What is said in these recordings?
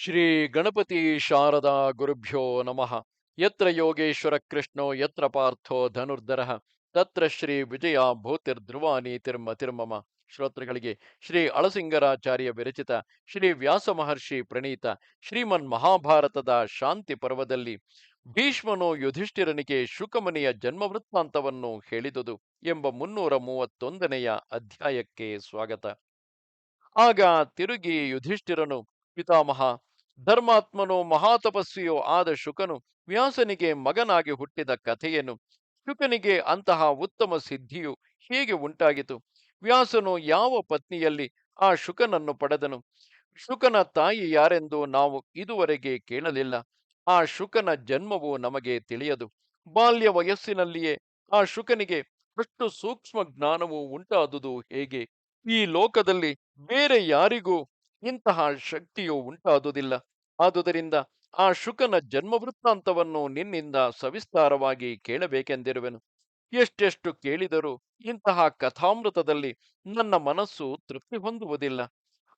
ಶ್ರೀ ಗಣಪತಿ ಶಾರದಾ ಗುರುಭ್ಯೋ ನಮಃ. ಯತ್ರ ಯೋಗೇಶ್ವರ ಕೃಷ್ಣೋ, ಯತ್ರ ಪಾರ್ಥೋ ಧನುರ್ಧರ. ತತ್ರ ಶ್ರೀ ವಿಜಯ ಭೂತಿರ್ಧ್ರುವಾನಿ ತಿರ್ಮತಿರ್ಮಮ ಶ್ರೋತೃಗಳಿಗೆ ಶ್ರೀ ಅಳಸಿಂಗರಾಚಾರ್ಯ ವಿರಚಿತ ಶ್ರೀ ವ್ಯಾಸ ಮಹರ್ಷಿ ಪ್ರಣೀತ ಶ್ರೀಮನ್ ಮಹಾಭಾರತದ ಶಾಂತಿ ಪರ್ವದಲ್ಲಿ ಭೀಷ್ಮನು ಯುಧಿಷ್ಠಿರನಿಗೆ ಶುಕಮನಿಯ ಜನ್ಮ ವೃತ್ತಾಂತವನ್ನು ಹೇಳಿದುದು ಎಂಬ ಮುನ್ನೂರ ಮೂವತ್ತೊಂದನೆಯ ಅಧ್ಯಾಯಕ್ಕೆ ಸ್ವಾಗತ. ಆಗ ತಿರುಗಿ ಯುಧಿಷ್ಠಿರನು, ಪಿತಾಮಹ ಧರ್ಮಾತ್ಮನು ಮಹಾತಪಸ್ವಿಯೋ ಆದ ಶುಕನು ವ್ಯಾಸನಿಗೆ ಮಗನಾಗಿ ಹುಟ್ಟಿದ ಕಥೆಯನ್ನು ಶುಕನಿಗೆ ಅಂತಹ ಉತ್ತಮ ಸಿದ್ಧಿಯು ಹೇಗೆ ಉಂಟಾಗಿತು? ವ್ಯಾಸನು ಯಾವ ಪತ್ನಿಯಲ್ಲಿ ಆ ಶುಕನನ್ನು ಪಡೆದನು? ಶುಕನ ತಾಯಿ ಯಾರೆಂದು ನಾವು ಇದುವರೆಗೆ ಕೇಳಲಿಲ್ಲ. ಆ ಶುಕನ ಜನ್ಮವು ನಮಗೆ ತಿಳಿಯದು. ಬಾಲ್ಯ ವಯಸ್ಸಿನಲ್ಲಿಯೇ ಆ ಶುಕನಿಗೆ ಅಷ್ಟು ಸೂಕ್ಷ್ಮ ಜ್ಞಾನವು ಉಂಟಾದುದು ಹೇಗೆ? ಈ ಲೋಕದಲ್ಲಿ ಬೇರೆ ಯಾರಿಗೂ ಇಂತಹ ಶಕ್ತಿಯು ಉಂಟಾದುದಿಲ್ಲ. ಆದುದರಿಂದ ಆ ಶುಕನ ಜನ್ಮ ವೃತ್ತಾಂತವನ್ನು ನಿನ್ನಿಂದ ಸವಿಸ್ತಾರವಾಗಿ ಕೇಳಬೇಕೆಂದಿರುವೆನು. ಎಷ್ಟೆಷ್ಟು ಕೇಳಿದರೂ ಇಂತಹ ಕಥಾಮೃತದಲ್ಲಿ ನನ್ನ ಮನಸ್ಸು ತೃಪ್ತಿ ಹೊಂದುವುದಿಲ್ಲ.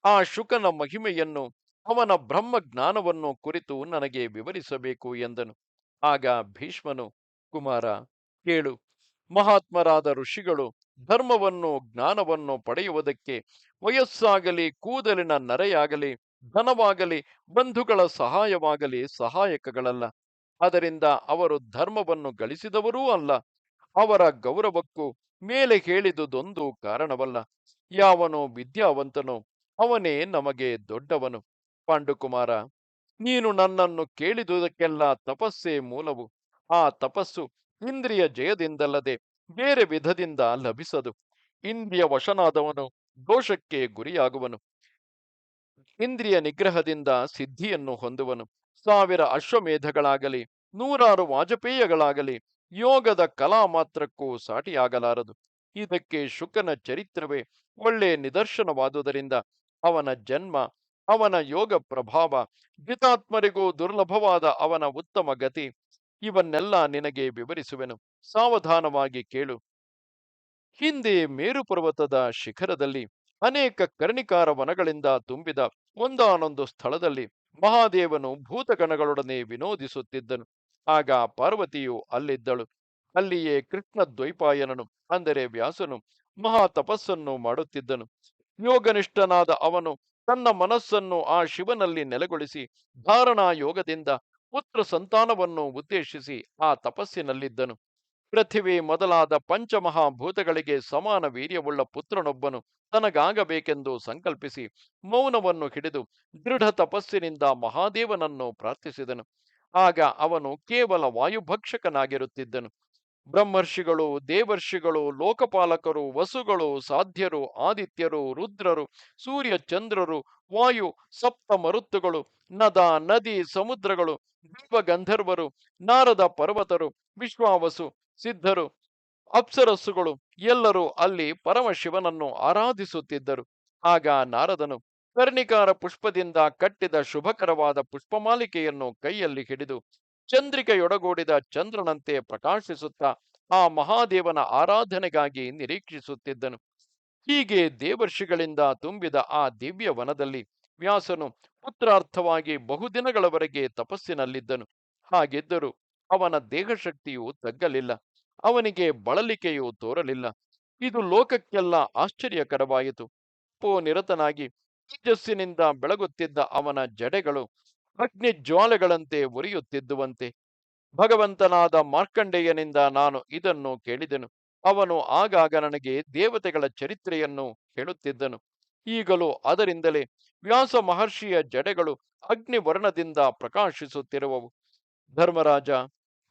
ಆ ಶುಕನ ಮಹಿಮೆಯನ್ನು, ಅವನ ಬ್ರಹ್ಮ ಜ್ಞಾನವನ್ನು ಕುರಿತು ನನಗೆ ವಿವರಿಸಬೇಕು ಎಂದನು. ಆಗ ಭೀಷ್ಮನು, ಕುಮಾರ, ಕೇಳು. ಮಹಾತ್ಮರಾದ ಋಷಿಗಳು ಧರ್ಮವನ್ನು, ಜ್ಞಾನವನ್ನು ಪಡೆಯುವುದಕ್ಕೆ ವಯಸ್ಸಾಗಲಿ, ಕೂದಲಿನ ನರೆಯಾಗಲಿ, ಧನವಾಗಲಿ, ಬಂಧುಗಳ ಸಹಾಯವಾಗಲಿ ಸಹಾಯಕಗಳಲ್ಲ. ಅದರಿಂದ ಅವರು ಧರ್ಮವನ್ನು ಗಳಿಸಿದವರೂ ಅಲ್ಲ, ಅವರ ಗೌರವಕ್ಕೂ ಮೇಲೆ ಹೇಳಿದುದೊಂದು ಕಾರಣವಲ್ಲ. ಯಾವನು ವಿದ್ಯಾವಂತನು, ಅವನೇ ನಮಗೆ ದೊಡ್ಡವನು. ಪಾಂಡುಕುಮಾರ, ನೀನು ನನ್ನನ್ನು ಕೇಳಿದುದಕ್ಕೆಲ್ಲ ತಪಸ್ಸೇ ಮೂಲವು. ಆ ತಪಸ್ಸು ಇಂದ್ರಿಯ ಜಯದಿಂದಲ್ಲದೆ ಬೇರೆ ವಿಧದಿಂದ ಲಭಿಸದು. ಇಂದ್ರಿಯ ವಶನಾದವನು ದೋಷಕ್ಕೆ ಗುರಿಯಾಗುವನು. ಇಂದ್ರಿಯ ನಿಗ್ರಹದಿಂದ ಸಿದ್ಧಿಯನ್ನು ಹೊಂದುವನು. ಸಾವಿರ ಅಶ್ವಮೇಧಗಳಾಗಲಿ, ನೂರಾರು ವಾಜಪೇಯಗಳಾಗಲಿ, ಯೋಗದ ಕಲಾ ಮಾತ್ರಕ್ಕೂ ಸಾಟಿಯಾಗಲಾರದು. ಇದಕ್ಕೆ ಶುಕನ ಚರಿತ್ರವೇ ಒಳ್ಳೆ ನಿದರ್ಶನವಾದುದರಿಂದ ಅವನ ಜನ್ಮ, ಅವನ ಯೋಗ ಪ್ರಭಾವ ಜಿತಾತ್ಮರಿಗೂ ದುರ್ಲಭವಾದ ಅವನ ಉತ್ತಮ ಗತಿ, ಇವನ್ನೆಲ್ಲ ನಿನಗೆ ವಿವರಿಸುವೆನು. ಸಾವಧಾನವಾಗಿ ಕೇಳು. ಹಿಂದೆ ಮೇರು ಪರ್ವತದ ಶಿಖರದಲ್ಲಿ ಅನೇಕ ಕರ್ಣಿಕಾರ ವನಗಳಿಂದ ತುಂಬಿದ ಒಂದಾನೊಂದು ಸ್ಥಳದಲ್ಲಿ ಮಹಾದೇವನು ಭೂತಗಣಗಳೊಡನೆ ವಿನೋದಿಸುತ್ತಿದ್ದನು. ಆಗ ಪಾರ್ವತಿಯು ಅಲ್ಲಿದ್ದಳು. ಅಲ್ಲಿಯೇ ಕೃಷ್ಣ ದ್ವೈಪಾಯನನು ಅಂದರೆ ವ್ಯಾಸನು ಮಹಾ ತಪಸ್ಸನ್ನು ಮಾಡುತ್ತಿದ್ದನು. ಯೋಗನಿಷ್ಠನಾದ ಅವನು ತನ್ನ ಮನಸ್ಸನ್ನು ಆ ಶಿವನಲ್ಲಿ ನೆಲೆಗೊಳಿಸಿ ಧಾರಣಾ ಯೋಗದಿಂದ ಪುತ್ರ ಸಂತಾನವನ್ನು ಉದ್ದೇಶಿಸಿ ಆ ತಪಸ್ಸಿನಲ್ಲಿದ್ದನು. ಪೃಥ್ವಿ ಮೊದಲಾದ ಪಂಚಮಹಾಭೂತಗಳಿಗೆ ಸಮಾನ ವೀರ್ಯವುಳ್ಳ ಪುತ್ರನೊಬ್ಬನು ತನಗಾಗಬೇಕೆಂದು ಸಂಕಲ್ಪಿಸಿ ಮೌನವನ್ನು ಹಿಡಿದು ದೃಢ ತಪಸ್ಸಿನಿಂದ ಮಹಾದೇವನನ್ನು ಪ್ರಾರ್ಥಿಸಿದನು. ಆಗ ಅವನು ಕೇವಲ ವಾಯುಭಕ್ಷಕನಾಗಿರುತ್ತಿದ್ದನು. ಬ್ರಹ್ಮರ್ಷಿಗಳು, ದೇವರ್ಷಿಗಳು, ಲೋಕಪಾಲಕರು, ವಸುಗಳು, ಸಾಧ್ಯರು, ಆದಿತ್ಯರು, ರುದ್ರರು ಸೂರ್ಯ ಚಂದ್ರರು ವಾಯು, ಸಪ್ತ ಮರುತ್ತುಗಳು, ನದ, ನದಿ, ಸಮುದ್ರಗಳು ದೇವಗಂಧರ್ವರು ನಾರದ ಪರ್ವತರು, ವಿಶ್ವಾವಸು ಸಿದ್ಧರು, ಅಪ್ಸರಸ್ಸುಗಳು ಎಲ್ಲರೂ ಅಲ್ಲಿ ಪರಮಶಿವನನ್ನು ಆರಾಧಿಸುತ್ತಿದ್ದರು. ಆಗ ನಾರದನು ಕರ್ಣಿಕಾರ ಪುಷ್ಪದಿಂದ ಕಟ್ಟಿದ ಶುಭಕರವಾದ ಪುಷ್ಪಮಾಲಿಕೆಯನ್ನು ಕೈಯಲ್ಲಿ ಹಿಡಿದು ಚಂದ್ರಿಕೆಯೊಡಗೂಡಿದ ಚಂದ್ರನಂತೆ ಪ್ರಕಾಶಿಸುತ್ತಾ ಆ ಮಹಾದೇವನ ಆರಾಧನೆಗಾಗಿ ನಿರೀಕ್ಷಿಸುತ್ತಿದ್ದನು. ಹೀಗೆ ದೇವರ್ಷಿಗಳಿಂದ ತುಂಬಿದ ಆ ದಿವ್ಯ ವನದಲ್ಲಿ ವ್ಯಾಸನು ಪುತ್ರಾರ್ಥವಾಗಿ ಬಹುದಿನಗಳವರೆಗೆ ತಪಸ್ಸಿನಲ್ಲಿದ್ದನು. ಹಾಗಿದ್ದರೂ ಅವನ ದೇಹಶಕ್ತಿಯು ತಗ್ಗಲಿಲ್ಲ. ಅವನಿಗೆ ಬಳಲಿಕೆಯು ತೋರಲಿಲ್ಲ. ಇದು ಲೋಕಕ್ಕೆಲ್ಲ ಆಶ್ಚರ್ಯಕರವಾಯಿತು. ಪೋ ನಿರತನಾಗಿ ತೇಜಸ್ಸಿನಿಂದ ಬೆಳಗುತ್ತಿದ್ದ ಅವನ ಜಡೆಗಳು ಅಗ್ನಿ ಜ್ವಾಲೆಗಳಂತೆ ಉರಿಯುತ್ತಿದ್ದುವಂತೆ. ಭಗವಂತನಾದ ಮಾರ್ಕಂಡೇಯನಿಂದ ನಾನು ಇದನ್ನು ಕೇಳಿದೆನು. ಅವನು ಆಗಾಗ ನನಗೆ ದೇವತೆಗಳ ಚರಿತ್ರೆಯನ್ನು ಹೇಳುತ್ತಿದ್ದನು. ಈಗಲೂ ಅದರಿಂದಲೇ ವ್ಯಾಸ ಮಹರ್ಷಿಯ ಜಡೆಗಳು ಅಗ್ನಿವರ್ಣದಿಂದ ಪ್ರಕಾಶಿಸುತ್ತಿರುವವು. ಧರ್ಮರಾಜ,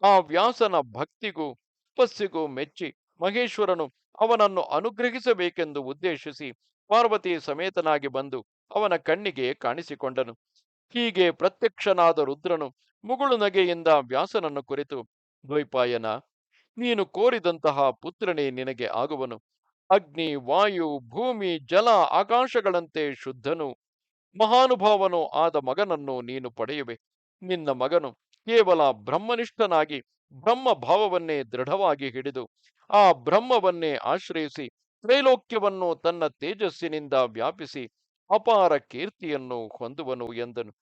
ಆ ವ್ಯಾಸನ ಭಕ್ತಿಗೂ ತಪಸ್ಸಿಗೂ ಮೆಚ್ಚಿ ಮಹೇಶ್ವರನು ಅವನನ್ನು ಅನುಗ್ರಹಿಸಬೇಕೆಂದು ಉದ್ದೇಶಿಸಿ ಪಾರ್ವತಿ ಸಮೇತನಾಗಿ ಬಂದು ಅವನ ಕಣ್ಣಿಗೆ ಕಾಣಿಸಿಕೊಂಡನು. ಹೀಗೆ ಪ್ರತ್ಯಕ್ಷನಾದ ರುದ್ರನು ಮುಗುಳು ನಗೆಯಿಂದ ವ್ಯಾಸನನ್ನು ಕುರಿತು ದ್ವೈಪಾಯನ ನೀನು ಕೋರಿದಂತಹ ಪುತ್ರನೇ ನಿನಗೆ ಆಗುವನು. ಅಗ್ನಿ, ವಾಯು, ಭೂಮಿ, ಜಲ, ಆಕಾಶಗಳಂತೆ ಶುದ್ಧನು ಮಹಾನುಭಾವನು ಆದ ಮಗನನ್ನು ನೀನು ಪಡೆಯುವೆ. ನಿನ್ನ ಮಗನು ಕೇವಲ ಬ್ರಹ್ಮನಿಷ್ಠನಾಗಿ ಬ್ರಹ್ಮ ಭಾವವನ್ನೇ ದೃಢವಾಗಿ ಹಿಡಿದು ಆ ಬ್ರಹ್ಮವನ್ನೇ ಆಶ್ರಯಿಸಿ ತ್ರೈಲೋಕ್ಯವನ್ನು ತನ್ನ ತೇಜಸ್ಸಿನಿಂದ ವ್ಯಾಪಿಸಿ ಅಪಾರ ಕೀರ್ತಿಯನ್ನು ಹೊಂದುವನು ಎಂದನು.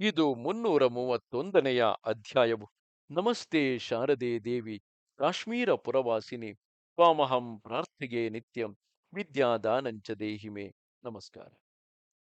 ಇದು ಮುನ್ನೂರ ಮೂವತ್ತೊಂದನೆಯ ಅಧ್ಯಾಯವು. ನಮಸ್ತೆ ಶಾರದೆ ದೇವಿ, ಕಾಶ್ಮೀರ ಪುರವಾಸಿನಿ, ತ್ವಾಮಹಂ ಪ್ರಾರ್ಥಿಗೆ ನಿತ್ಯಂ, ವಿದ್ಯಾದಾನಂಚ ದೇಹಿಮೆ. ನಮಸ್ಕಾರ.